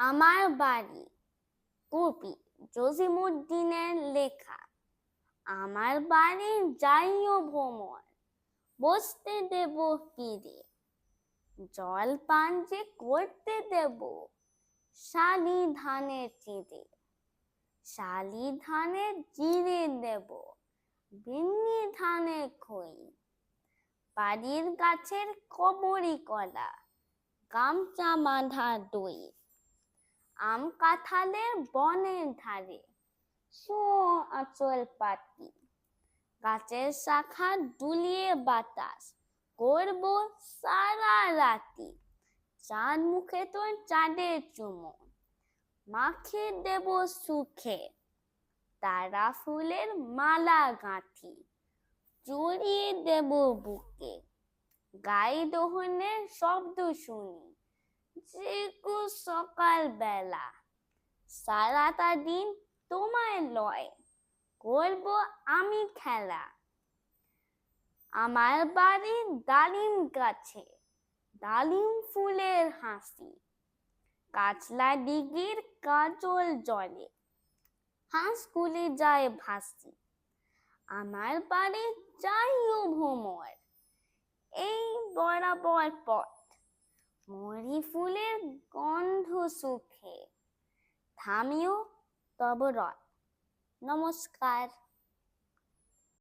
আমার বাড়ি কবি জসিমুদ্দিনের লেখা। আমার বাড়ি যাইও ভ্রমণ বসতে দেব ফিরে জল পান যে করতে দেব শালি ধানের চিড়ে। শালি ধানের জিরে দেব বিন্নি ধানের খই। বাড়ির গাছের কবরি কলা গামচা বাঁধা দই। আম কাঁঠালের বনের ধারে। শো আঁচল পাতি। গাছের শাখা দুলিয়ে বাতাস করব সারা রাতি। চাঁদ মুখে তোর চাঁদের চুমো মাখে দেব সুখে। তারা ফুলের মালা গাঁথি। জড়িয়ে দেব বুকে। গাই দোহনের শব্দ শুনি। যে কো সকাল বেলা সারাটা দিন তোমায় লয়, করব আমি খেলা। আমার বাড়ি ডালিম গাছে, ডালিম ফুলের হাসি। কাচলা দিঘির কাজল জলে হাঁস স্কুলে যায় ভাসি। আমার বাড়ি যাইও ভ্রমর, এই বরাবর পথ। ফুলের গন্ধ সুখে থামিও তব রয় নমস্কার।